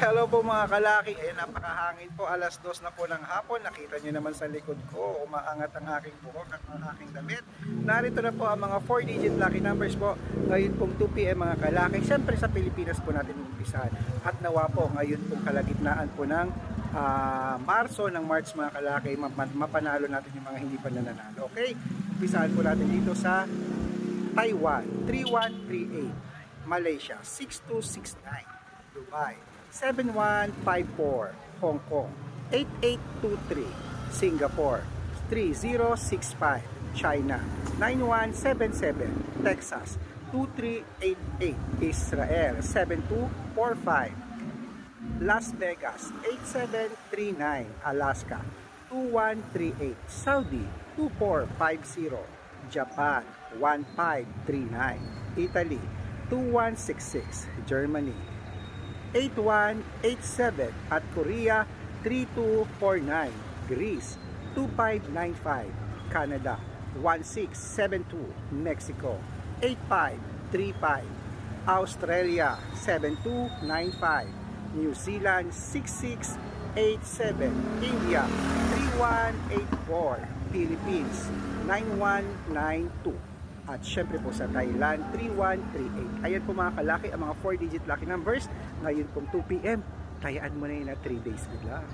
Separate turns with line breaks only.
Hello po mga kalaki. Ayan, napakahangin po. Alas dos na po ng hapon. Nakita nyo naman sa likod ko. Umaangat ang aking buhok at ang aking damit. Narito na po ang mga 4-digit lucky numbers po. Ngayon pong 2pm mga kalaki. Siyempre sa Pilipinas po natin umpisahan. At nawa po ngayon pong kalagitnaan po ng ah, Marso ng March mga kalaki. Map- Mapanalo natin yung mga hindi pa nananalo. Okay? Umpisahan po natin dito sa Taiwan 3138 Malaysia 6269 Dubai 7154 Hong Kong. 8823 Singapore. 3065 China. 9177 Texas. 2388 Israel. 7245 Las Vegas. 8739 Alaska. 2138 Saudi. 2450 Japan. 1539 Italy. 2166 Germany 8187 at Korea 3249 Greece 2595 Canada 1672 Mexico 8535 Australia 7295 New Zealand 6687 India 3184 Philippines 9192 at syempre po sa Thailand 3138 ayan po mga kalaki ang mga 4 digit lucky numbers ngayon pong 2pm tayaan mo na yun na 3 days. Good luck